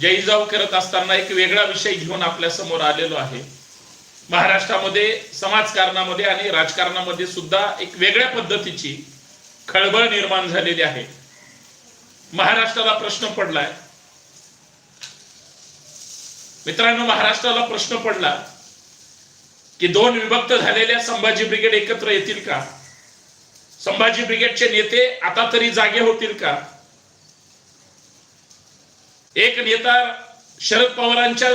जयजाव करत असताना एक वेगळा विषय घेऊन आपल्यासमोर आलेलो आहे. महाराष्ट्रामध्ये समाजकारणामध्ये आणि राजकारणामध्ये सुद्धा एक वेगळ्या पद्धतीची खळबळ निर्माण झालेली आहे. महाराष्ट्राला प्रश्न पडलाय. मित्रांनो महाराष्ट्राला प्रश्न पडला की दोन विभक्त झालेल्या संभाजी ब्रिगेड एकत्र येतील का? संभाजी ब्रिगेडचे नेते आता तरी जागे होतील का? एक नेता शरद पवारांच्या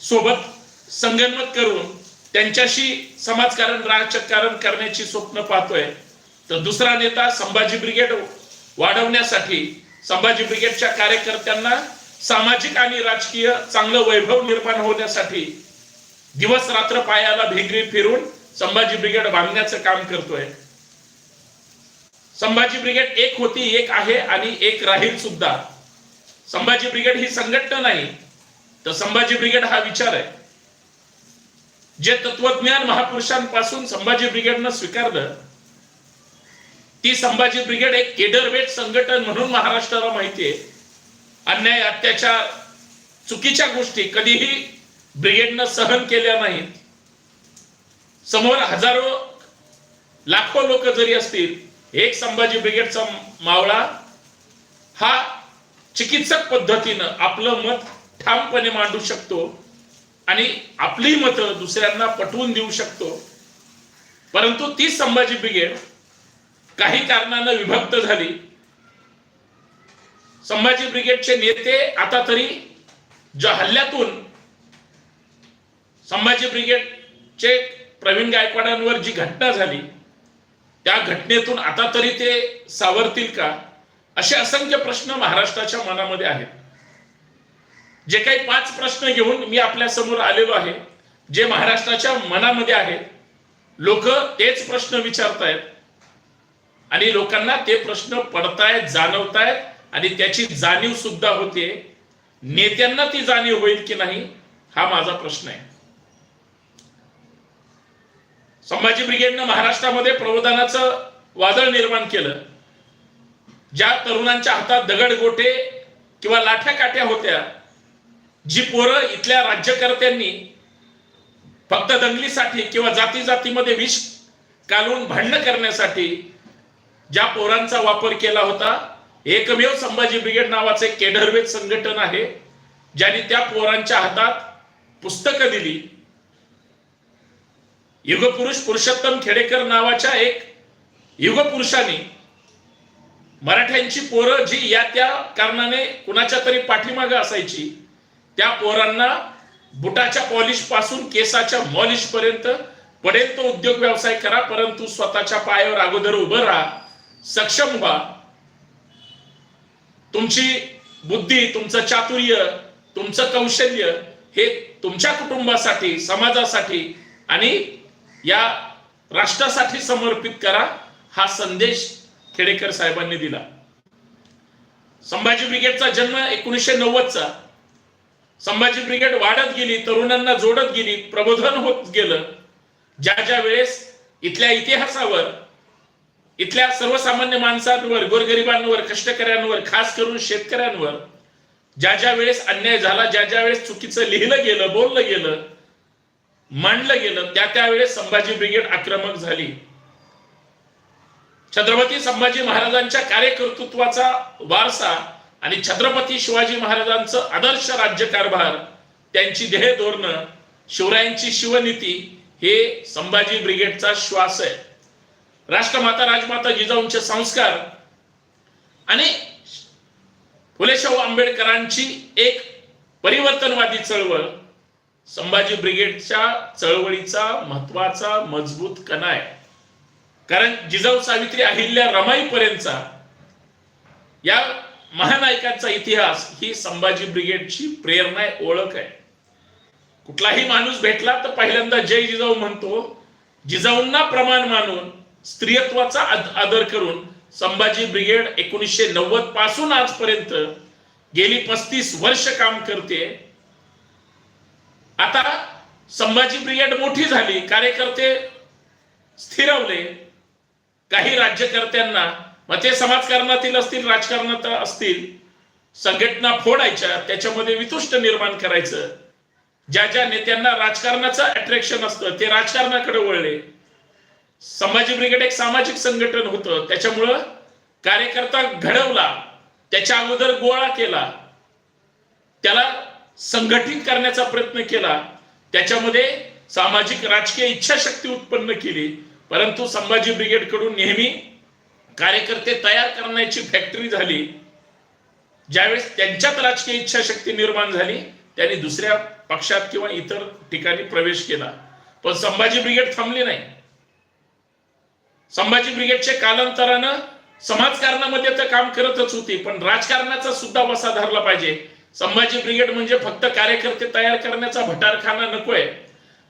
सोबत संगनमत करून त्यांच्याशी समाजकारण राजकारण करण्याची स्वप्न पाहतोय. तर दुसरा नेता संभाजी ब्रिगेड वाढवण्यासाठी संभाजी ब्रिगेडच्या कार्यकर्त्यांना सामाजिक आणि राजकीय चांगलं वैभव निर्माण होण्यासाठी दिवस रात्र पायाला भेगरी फिरून संभाजी ब्रिगेड बांधण्याचं काम करतोय. संभाजी ब्रिगेड एक होती एक आहे आणि एक राहील सुद्धा. संभाजी ब्रिगेड ही संघटना नाही तर संभाजी ब्रिगेड हा विचार आहे. जे तत्वज्ञान महापुरुषांपासून संभाजी ब्रिगेडनं स्वीकारलं ती संभाजी ब्रिगेड एक केडरवेट संघटन म्हणून महाराष्ट्राला माहिती आहे. अन्याय अत्याचार चुकीच्या गोष्टी कधीही ब्रिगेडनं सहन केल्या नाहीत. समोर हजारो लाखो लोक जरी असतील एक संभाजी ब्रिगेडचा मावळा हा चिकित्सक पद्धतीनं आपलं मत ठामपणे मांडू शकतो आणि आपली मतं दुसऱ्यांना पटवून देऊ शकतो. परंतु ती संभाजी ब्रिगेड काही कारणानं विभक्त झाली. संभाजी ब्रिगेडचे नेते आता तरी ज्या हल्ल्यातून संभाजी ब्रिगेडचे प्रवीण गायकवाडांवर जी घटना झाली त्या घटनेतून आता तरी ते सावरतील का? असे असंख्य प्रश्न महाराष्ट्राच्या मनामध्ये आहेत. जे काही पाच प्रश्न घेऊन मी आपल्यासमोर आलेलो आहे जे महाराष्ट्राच्या मनामध्ये आहेत लोक तेच प्रश्न विचारतायत आणि लोकांना ते प्रश्न पडतायत जाणवतायत आणि त्याची जाणीव सुद्धा होते. नेत्यांना ती जाणीव होईल की नाही हा माझा प्रश्न आहे. संभाजी ब्रिगेडनं महाराष्ट्रामध्ये प्रबोधनाचं वादळ निर्माण केलं. ज्या तरुणांच्या हातात दगड गोटे किंवा लाठ्या काठ्या होत्या जी पोरं इथल्या राज्यकर्त्यांनी फक्त दंगलीसाठी किंवा जाती जातीमध्ये विष कालून भांडणं करण्यासाठी ज्या पोरांचा वापर केला होता एकमेव संभाजी ब्रिगेड नावाचे एक केडरवेद संघटन आहे ज्यांनी त्या पोरांच्या हातात पुस्तकं दिली. युगपुरुष पुरुषोत्तम खेडेकर नावाच्या एक युगपुरुषाने मराठ्यांची पोरं जी या त्या कारणाने कुणाच्या तरी पाठीमागे असायची त्या पोरांना बुटाच्या पॉलिशपासून केसाच्या मॉलिश पर्यंत पडेल तो उद्योग व्यवसाय करा परंतु स्वतःच्या पायावर अगोदर उभं राहा सक्षम व्हा. तुमची बुद्धी तुमचं चातुर्य तुमचं कौशल्य हे तुमच्या कुटुंबासाठी समाजासाठी आणि या राष्ट्रासाठी समर्पित करा. हा संदेश खेडेकर साहेबांनी दिला. संभाजी ब्रिगेडचा जन्म एकोणीसशे नव्वदचा. संभाजी ब्रिगेड वाढत गेली तरुणांना जोडत गेली प्रबोधन होत गेलं. ज्या ज्या वेळेस इथल्या इतिहासावर इथल्या सर्वसामान्य माणसांवर गोरगरिबांवर कष्टकऱ्यांवर खास करून शेतकऱ्यांवर ज्या ज्या वेळेस अन्याय झाला ज्या ज्या वेळेस चुकीचं लिहिलं गेलं बोललं गेलं मांडलं गेलं त्या त्यावेळेस संभाजी ब्रिगेड आक्रमक झाली. छत्रपती संभाजी महाराजांच्या कार्यकर्तृत्वाचा वारसा आणि छत्रपती शिवाजी महाराजांचं आदर्श राज्यकारभार त्यांची ध्येय धोरणं शिवरायांची शिवनीती हे संभाजी ब्रिगेडचा श्वास आहे. राष्ट्रमाता राजमाता जिजाऊंचे संस्कार आणि फुलेशाहू आंबेडकरांची एक परिवर्तनवादी चळवळ संभाजी ब्रिगेडच्या चळवळीचा महत्त्वाचा मजबूत कणा आहे. कारण जिजाऊ सावित्री अहिल्या रमाईपर्यंतचा या महानायकांचा इतिहास ही संभाजी ब्रिगेडची प्रेरणा आहे ओळख आहे. कुठलाही माणूस भेटला तर पहिल्यांदा जय जिजाऊ म्हणतो. जिजाऊंना प्रमाण मानून स्त्रियत्वाचा आदर करून संभाजी ब्रिगेड एकोणीसशे नव्वदपासून आजपर्यंत गेली पस्तीस वर्ष काम करते. आता संभाजी ब्रिगेड मोठी झाली कार्यकर्ते स्थिरवले. काही राज्यकर्त्यांना मग ते समाजकारणातील असतील राजकारणात असतील संघटना फोडायच्या त्याच्यामध्ये वितुष्ट निर्माण करायचं. ज्या ज्या नेत्यांना राजकारणाचं अट्रॅक्शन असतं ते राजकारणाकडे वळले. संभाजी ब्रिगेड एक सामाजिक संघटन होतं. त्याच्यामुळं कार्यकर्ता घडवला त्याच्या अगोदर गोळा केला. त्याला संघटित करण्याचा प्रयत्न केला. त्याच्यामध्ये सामाजिक राजकीय इच्छाशक्ती उत्पन्न केली. परंतु संभाजी ब्रिगेडकडून नेहमी कार्यकर्ते तयार करण्याची फॅक्टरी झाली. ज्यावेळेस त्यांच्यात राजकीय इच्छाशक्ती निर्माण झाली त्यांनी दुसऱ्या पक्षात किंवा इतर ठिकाणी प्रवेश केला. पण संभाजी ब्रिगेड थांबली नाही. संभाजी ब्रिगेडचे कालांतरानं समाजकारणामध्ये तर काम करतच होती पण राजकारणाचा सुद्धा वसा धरला पाहिजे. संभाजी ब्रिगेड म्हणजे फक्त कार्यकर्ते तयार करण्याचा भटारखाना नकोय.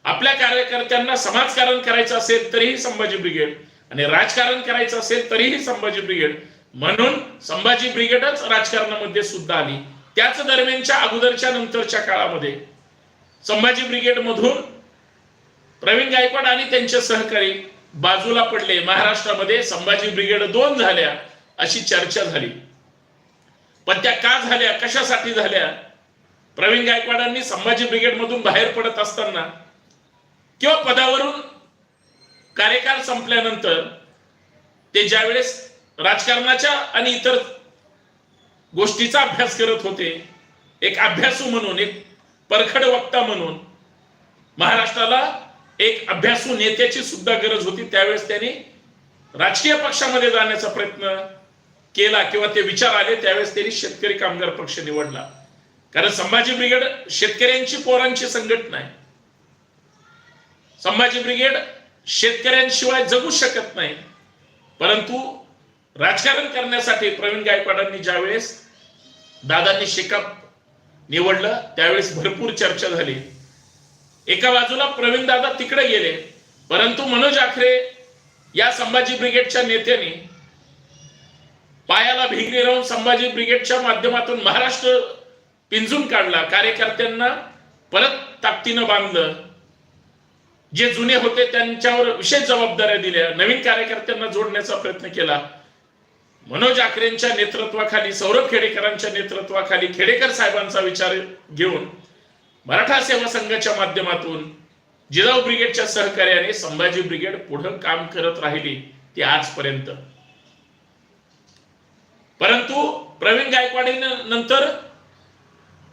आपल्या कार्यकर्त्यांना समाजकारण करायचं असेल तरीही संभाजी ब्रिगेड. आणि राजकारण करायचं असेल तरीही संभाजी ब्रिगेड. म्हणून संभाजी ब्रिगेडच राजकारणामध्ये सुद्धा आली. त्याच दरम्यानच्या अगोदरच्या नंतरच्या काळामध्ये संभाजी ब्रिगेड मधून प्रवीण गायकवाड आणि त्यांचे सहकारी बाजूला पडले. महाराष्ट्रामध्ये संभाजी ब्रिगेड दोन झाल्या अशी चर्चा झाली. पण त्या का झाल्या कशासाठी झाल्या? प्रवीण गायकवाडांनी संभाजी ब्रिगेड मधून बाहेर पडत असताना किंवा पदावरून कार्यकाळ संपल्यानंतर ते ज्यावेळेस राजकारणाच्या आणि इतर गोष्टीचा अभ्यास करत होते एक अभ्यासू म्हणून एक परखड वक्ता म्हणून महाराष्ट्राला एक अभ्यासू नेत्याची सुद्धा गरज होती. त्यावेळेस त्यांनी राजकीय पक्षामध्ये जाण्याचा प्रयत्न केला किंवा ते विचार आले. त्यावेळेस त्यांनी शेतकरी कामगार पक्ष निवडला. कारण संभाजी ब्रिगेड शेतकऱ्यांची पोरांची संघटना आहे. संभाजी ब्रिगेड शेतकऱ्यांशिवाय जगू शकत नाही. परंतु राजकारण करण्यासाठी प्रवीण गायकवाडांनी ज्यावेळेस दादांनी शेकाप निवडलं त्यावेळेस भरपूर चर्चा झाली. एका बाजूला प्रवीण दादा तिकडे गेले परंतु मनोज आखरे या संभाजी ब्रिगेडच्या नेत्याने पायाला भिगरी राहून संभाजी ब्रिगेडच्या माध्यमातून महाराष्ट्र पिंजून काढला. कार्यकर्त्यांना परत ताकदीनं बांधलं. जे जुने होते त्यांच्यावर विशेष जबाबदाऱ्या दिल्या. नवीन कार्यकर्त्यांना जोडण्याचा प्रयत्न केला. मनोज आखरेंच्या नेतृत्वाखाली सौरभ खेडेकरांच्या नेतृत्वाखाली खेडेकर साहेबांचा विचार घेऊन मराठा सेवा संघाच्या माध्यमातून जिजाऊ ब्रिगेडच्या सहकार्याने संभाजी ब्रिगेड पुढे काम करत राहिली ती आजपर्यंत. परंतु प्रवीण गायकवाडीने नंतर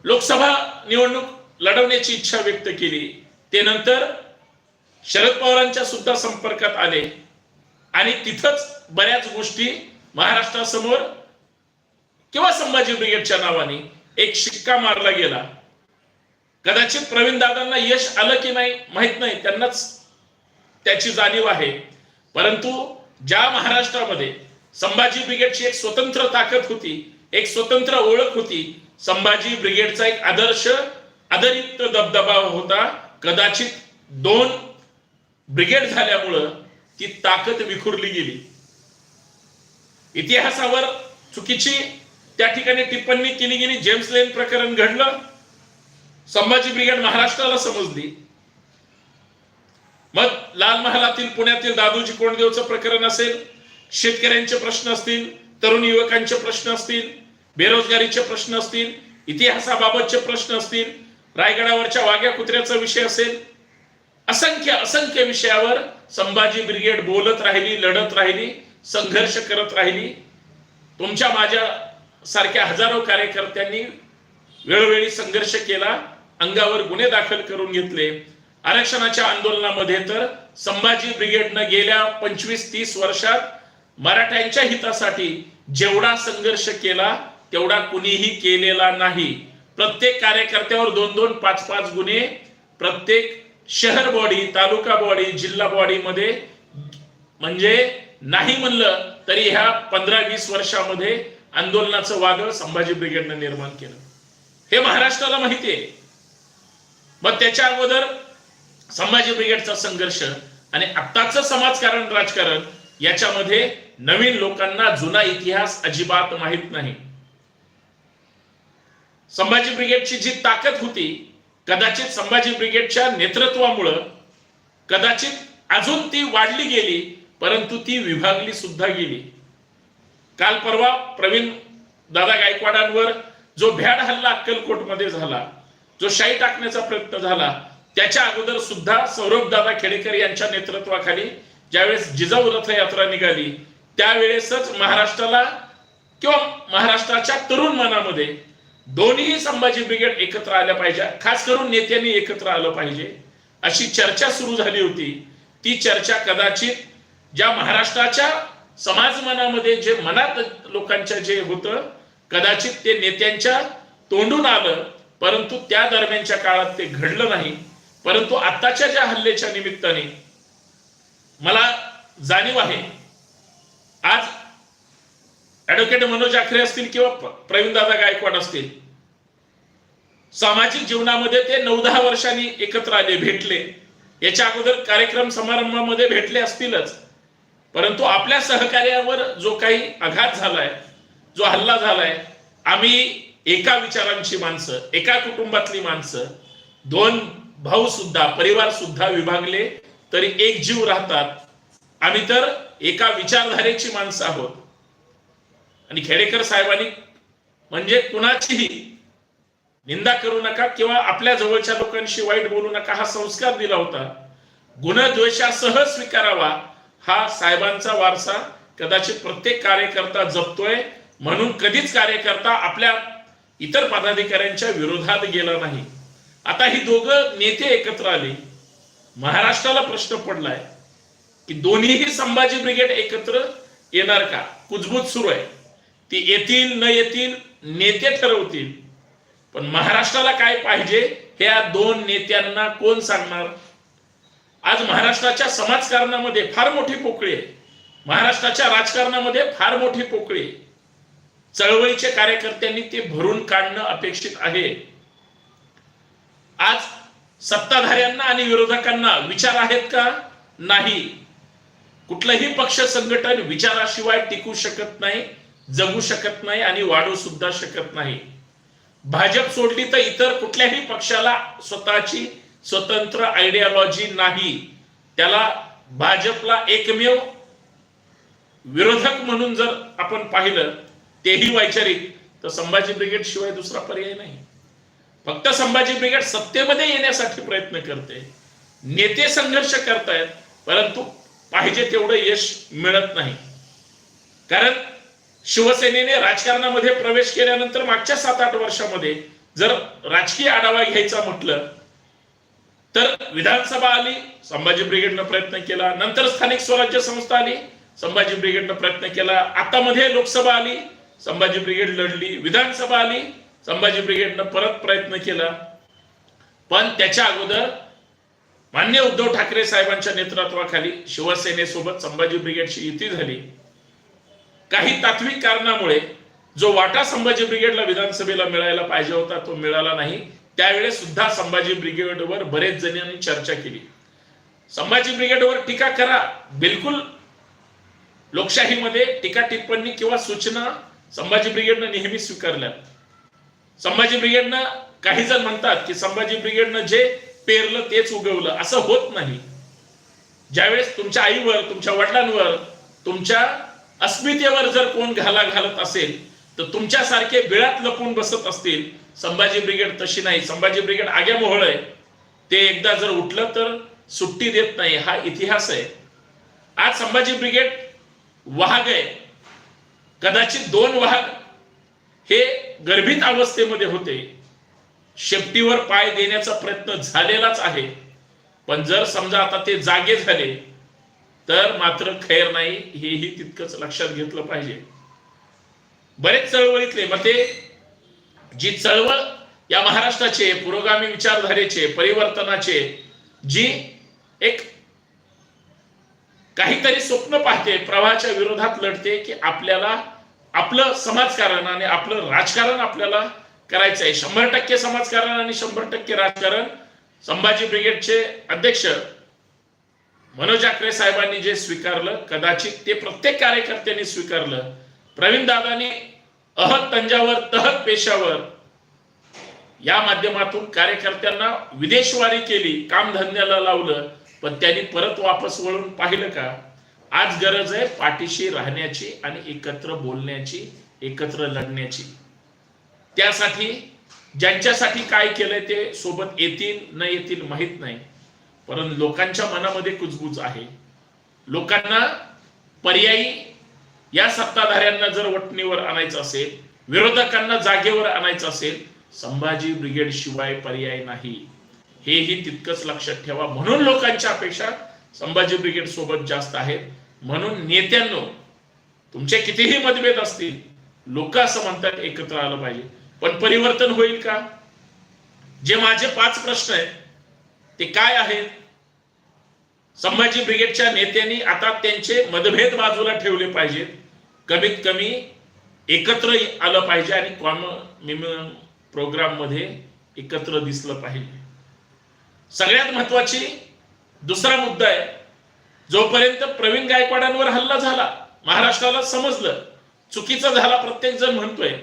लोकसभा निवडणूक लढवण्याची इच्छा व्यक्त केली. ते नंतर शरद पवारांच्या सुद्धा संपर्कात आले. आणि तिथंच बऱ्याच गोष्टी महाराष्ट्रासमोर किंवा संभाजी ब्रिगेडच्या नावाने एक शिक्का मारला गेला. कदाचित प्रवीण दादांना यश आलं की नाही माहीत नाही. त्यांनाच त्याची जाणीव आहे. परंतु ज्या महाराष्ट्रामध्ये संभाजी ब्रिगेडची एक स्वतंत्र ताकद होती एक स्वतंत्र ओळख होती संभाजी ब्रिगेडचा एक आदर्श आदरित दबदबा होता. कदाचित दोन ब्रिगेड झाल्यामुळं ती ताकद विखुरली गेली. इतिहासावर चुकीची त्या ठिकाणी टिप्पणी केली गेली. जेम्स लेन प्रकरण घडलं. संभाजी ब्रिगेड महाराष्ट्राला समजली. मग लाल महालातील पुण्यातील दादूजी कोंडदेवचं प्रकरण असेल शेतकऱ्यांचे प्रश्न असतील तरुण युवकांचे प्रश्न असतील बेरोजगारीचे प्रश्न असतील इतिहासाबाबतचे प्रश्न असतील रायगडावरच्या वाघ्या कुत्र्याचा विषय असेल असंख्य असंख्य विषयावर संभाजी ब्रिगेड बोलत राहिली लढत राहिली संघर्ष करत राहिली. तुमच्या माझ्या सारख्या हजारो कार्यकर्त्यांनी वेळोवेळी संघर्ष केला अंगावर गुन्हे दाखल करून घेतले. आरक्षणाच्या आंदोलनामध्ये तर संभाजी ब्रिगेडनं गेल्या पंचवीस तीस वर्षात मराठ्यांच्या हितासाठी जेवढा संघर्ष केला तेवढा कुणीही केलेला नाही. प्रत्येक कार्यकर्त्यावर दोन दोन पाच पाच गुन्हे प्रत्येक शहर बॉडी तालुका बॉडी जिल्हा बॉडी मध्ये म्हणजे नाही म्हणलं तरी ह्या पंधरा वीस वर्षामध्ये आंदोलनाचं वादळ संभाजी ब्रिगेडनं निर्माण केलं. हे महाराष्ट्राला माहिती आहे. मग त्याच्या अगोदर संभाजी ब्रिगेडचा संघर्ष आणि आत्ताचं समाजकारण राजकारण याच्यामध्ये नवीन लोकांना जुना इतिहास अजिबात माहीत नाही. संभाजी ब्रिगेडची जी ताकद होती कदाचित संभाजी ब्रिगेडच्या नेतृत्वामुळं कदाचित अजून ती वाढली गेली परंतु ती विभागली सुद्धा गेली. काल परवा प्रवीण दादा गायकवाडांवर जो भ्याड हल्ला अक्कलकोटमध्ये झाला जो शाई टाकण्याचा प्रयत्न झाला त्याच्या अगोदर सुद्धा सौरभ दादा खेडेकर यांच्या नेतृत्वाखाली ज्यावेळेस जिजाऊ रथयात्रा निघाली त्यावेळेसच महाराष्ट्राला किंवा महाराष्ट्राच्या तरुण मनामध्ये दोन्ही संभाजी ब्रिगेड एकत्र आल्या पाहिजे. खास करून नेत्यांनी एकत्र आलं पाहिजे. अशी चर्चा सुरू झाली होती. ती चर्चा कदाचित ज्या महाराष्ट्राच्या समाज मनामध्ये जे मनात लोकांच्या जे होतं कदाचित ते नेत्यांच्या तोंडून आलं परंतु त्या दरम्यानच्या काळात ते घडलं नाही. परंतु आत्ताच्या ज्या हल्ल्याच्या निमित्ताने मला जाणीव आहे आज ऍडव्होकेट मनोज आखरे असतील किंवा प्रवीण दादा गायकवाड असतील. सामाजिक जीवनामध्ये ते नऊ दहा वर्षांनी एकत्र आले भेटले. याच्या अगोदर कार्यक्रम समारंभामध्ये भेटले असतीलच. परंतु आपल्या सहकार्यावर जो काही आघात झालाय जो हल्ला झालाय आम्ही एका विचारांची माणसं एका कुटुंबातली माणसं दोन भाऊ सुद्धा परिवार सुद्धा विभागले तरी एक जीव राहतात. आम्ही तर एका विचारधारेची माणसं आहोत. आणि खेडेकर साहेबांनी म्हणजे कुणाचीही निंदा करू नका किंवा आपल्या जवळच्या लोकांशी वाईट बोलू नका. हा संस्कार दिला होता. गुणद्वेषासह स्वीकारावा हा साहेबांचा वारसा कदाचित प्रत्येक कार्यकर्ता जपतोय म्हणून कधीच कार्यकर्ता आपल्या इतर पदाधिकाऱ्यांच्या विरोधात गेला नाही. आता ही दोघं नेते एकत्र आले. महाराष्ट्राला प्रश्न पडलाय की दोन्हीही संभाजी ब्रिगेड एकत्र येणार का? कुजबूज सुरू आहे. ती येतील न येतील नेते ठरवतील. पण महाराष्ट्राला काय पाहिजे हे या दोन नेत्यांना कोण सांगणार? आज महाराष्ट्राच्या समाजकारणामध्ये फार मोठी पोकळी आहे. महाराष्ट्राच्या राजकारणामध्ये फार मोठी पोकळी चळवळीचे कार्यकर्त्यांनी ते भरून काढणं अपेक्षित आहे. आज सत्ताधाऱ्यांना आणि विरोधकांना विचार आहेत का? नाही. कुठलंही पक्ष संघटन विचाराशिवाय टिकू शकत नाही. जगू शकत नाही आणि वाढू सुद्धा शकत नाही. भाजप सोडली तर इतर कुठल्याही पक्षाला स्वतःची स्वतंत्र आयडियालॉजी नाही. त्याला भाजपला एकमेव विरोधक म्हणून जर आपण पाहिलं तेही वैचारिक तर संभाजी ब्रिगेड शिवाय दुसरा पर्याय नाही. फक्त संभाजी ब्रिगेड सत्तेमध्ये येण्यासाठी प्रयत्न करते. नेते संघर्ष करतायत परंतु पाहिजे तेवढं यश मिळत नाही. कारण शिवसेनेने राजकारणामध्ये प्रवेश केल्यानंतर मागच्या सात आठ वर्षामध्ये जर राजकीय आढावा घ्यायचा म्हटलं तर विधानसभा आली संभाजी ब्रिगेडनं प्रयत्न केला नंतर स्थानिक स्वराज्य संस्था आली संभाजी ब्रिगेडनं प्रयत्न केला आता मध्ये लोकसभा आली संभाजी ब्रिगेड लढली विधानसभा आली संभाजी ब्रिगेडनं परत प्रयत्न केला. पण त्याच्या अगोदर मान्य उद्धव ठाकरे साहेबांच्या नेतृत्वाखाली शिवसेनेसोबत संभाजी ब्रिगेडची युती झाली. काही तात्विक कारणामुळे जो वाटा संभाजी ब्रिगेडला विधानसभेला मिळायला पाहिजे होता तो मिळाला नाही. त्यावेळेस सुद्धा संभाजी ब्रिगेडवर बरेच जणांनी चर्चा केली. संभाजी ब्रिगेडवर टीका करा. बिलकुल लोकशाहीमध्ये टीका टिप्पणी किंवा सूचना संभाजी ब्रिगेडनं नेहमी स्वीकारल्या. संभाजी ब्रिगेडनं काही जण म्हणतात की संभाजी ब्रिगेडनं जे पेरलं तेच उगवलं. असं होत नाही. ज्यावेळेस तुमच्या आईवर तुमच्या वडिलांवर तुमच्या अस्मितेवर जर कोण घाला घालत असेल तर तुमच्यासारखे बिळात लपून बसत असतील. संभाजी ब्रिगेड तशी नाही. संभाजी ब्रिगेड आग्या मोहळ आहे. ते एकदा जर उठलं तर सुट्टी देत नाही. हा इतिहास आहे. आज संभाजी ब्रिगेड वाहक आहे. कदाचित दोन वाघ हे गर्भित अवस्थेमध्ये होते. शेपटीवर पाय देण्याचा प्रयत्न झालेलाच आहे. पण जर समजा आता ते जागे झाले तर मात्र खैर नाही हेही तितकंच लक्षात घेतलं पाहिजे. बरेच चळवळीतले मग ते जी चळवळ या महाराष्ट्राचे पुरोगामी विचारधारेचे परिवर्तनाचे जी एक काहीतरी स्वप्न पाहते प्रवाहाच्या विरोधात लढते की आपल्याला आपलं समाजकारण आणि आपलं राजकारण आपल्याला करायचं आहे. शंभर टक्के समाजकारण आणि शंभर टक्के राजकारण संभाजी ब्रिगेडचे अध्यक्ष मनोज आकरे साहेबांनी जे स्वीकारलं कदाचित ते प्रत्येक कार्यकर्त्यांनी स्वीकारलं. प्रवीण दादानी अहत तंजावर तहत पेशावर या माध्यमातून कार्यकर्त्यांना विदेशवारी केली कामधंद्याला लावलं पण त्यांनी परत वापस वळून पाहिलं का? आज गरज आहे पाठीशी राहण्याची आणि एकत्र बोलण्याची एकत्र लढण्याची. त्यासाठी ज्यांच्यासाठी काय केलंय ते सोबत येतील न येतील माहीत नाही. परंतु लोकांच्या मनामध्ये कुजबूज आहे. लोकांना पर्यायी या सत्ताधाऱ्यांना जर वटणीवर आणायचं असेल विरोधकांना जागेवर आणायचं असेल संभाजी ब्रिगेड शिवाय पर्याय नाही. हेही तितकंच लक्षात ठेवा. म्हणून लोकांच्या अपेक्षा संभाजी ब्रिगेड सोबत जास्त आहेत. म्हणून नेत्यांनो तुमचे कितीही मतभेद असतील लोक असं म्हणतात एकत्र आलं पाहिजे. पण परिवर्तन होईल का? जे माझे पाच प्रश्न आहेत ते काय आहेत? संभाजी ब्रिगेडच्या नेत्यांनी आता त्यांचे मतभेद बाजूला ठेवले पाहिजेत. कमीत कमी एकत्र आलं पाहिजे आणि कॉमन प्रोग्राममध्ये एकत्र दिसलं पाहिजे. सगळ्यात महत्वाची दुसरा मुद्दा आहे. जोपर्यंत प्रवीण गायकवाडांवर हल्ला झाला महाराष्ट्राला समजलं चुकीचा झाला प्रत्येक जण म्हणतोय.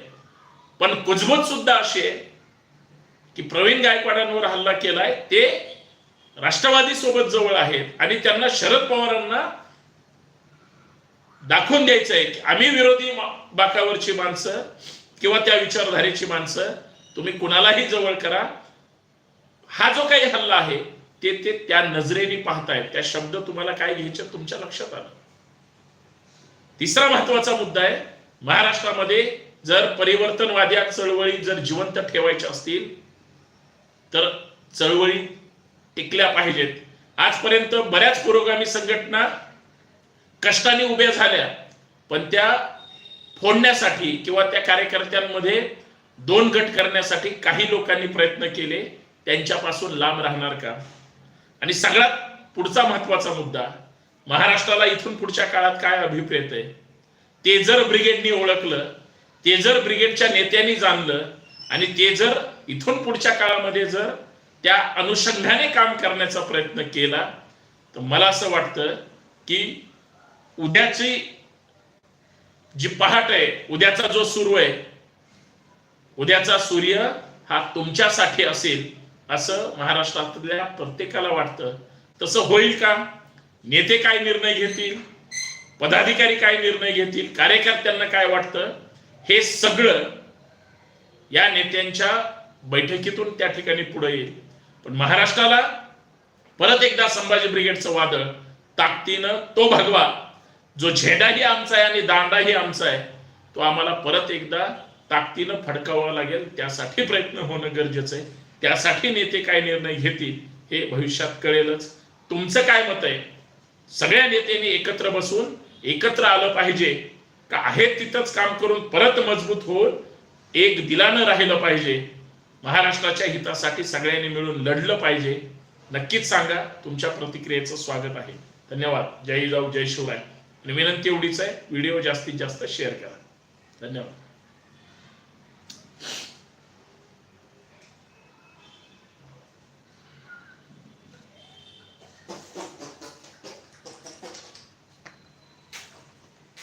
पण कुजबूज सुद्धा अशी आहे की प्रवीण गायकवाडांवर हल्ला केलाय ते राष्ट्रवादी सोबत जवळ आहेत आणि त्यांना शरद पवारांना दाखवून द्यायचं आहे की आम्ही विरोधी बाकावरची माणसं किंवा त्या विचारधारेची माणसं तुम्ही कुणालाही जवळ करा. हा जो काही हल्ला आहे ते ते त्या नजरेने पाहतायत. त्या शब्द तुम्हाला काय घ्यायचे तुमच्या लक्षात आलं. तिसरा महत्त्वाचा मुद्दा आहे महाराष्ट्रामध्ये जर परिवर्तनवाद्या चळवळी जर जिवंत ठेवायच्या असतील तर चळवळी टिकल्या पाहिजेत. आजपर्यंत बऱ्याच पुरोगामी संघटना कष्टाने उभ्या झाल्या पण त्या फोडण्यासाठी किंवा त्या कार्यकर्त्यांमध्ये दोन गट करण्यासाठी काही लोकांनी प्रयत्न केले त्यांच्यापासून लांब राहणार का? आणि सगळ्यात पुढचा महत्त्वाचा मुद्दा महाराष्ट्राला इथून पुढच्या काळात काय अभिप्रेत आहे? ते जर ब्रिगेडनी ओळखलं ते जर ब्रिगेडच्या नेत्यांनी जाणलं आणि ते जर इथून पुढच्या काळामध्ये जर त्या अनुषंगाने काम करण्याचा प्रयत्न केला तर मला असं वाटतं की उद्याची जी पहाट आहे उद्याचा जो सुरू आहे उद्याचा सूर्य हा तुमच्यासाठी असेल असं महाराष्ट्रातल्या प्रत्येकाला वाटतं. तसं होईल का? नेते काय निर्णय घेतील? पदाधिकारी काय निर्णय घेतील? कार्यकर्त्यांना काय वाटतं? हे सगळं या नेत्यांच्या बैठकीतून त्या ठिकाणी पुढे येईल. पण महाराष्ट्राला परत एकदा संभाजी ब्रिगेडचं वादळ ताकदीनं तो भगवा. जो झेंडाही आमचा आहे आणि दांडाही आमचा आहे तो आम्हाला परत एकदा ताकदीनं फडकावावा लागेल. त्यासाठी प्रयत्न होणं गरजेचं आहे. त्यासाठी नेते काय निर्णय घेतील हे भविष्यात कळेलच. तुमचं काय मत आहे? सगळ्या नेत्यांनी एकत्र बसून एकत्र आलं पाहिजे का? आहे तिथंच काम करून परत मजबूत होऊन एक दिलानं राहिलं पाहिजे. महाराष्ट्राच्या हितासाठी सगळ्यांनी मिळून लढलं पाहिजे. नक्कीच सांगा तुमच्या प्रतिक्रियेचं स्वागत आहे. धन्यवाद. जय जाऊ जय शिवराय. आणि विनंती एवढीच आहे व्हिडिओ जास्तीत जास्त शेअर करा. धन्यवाद.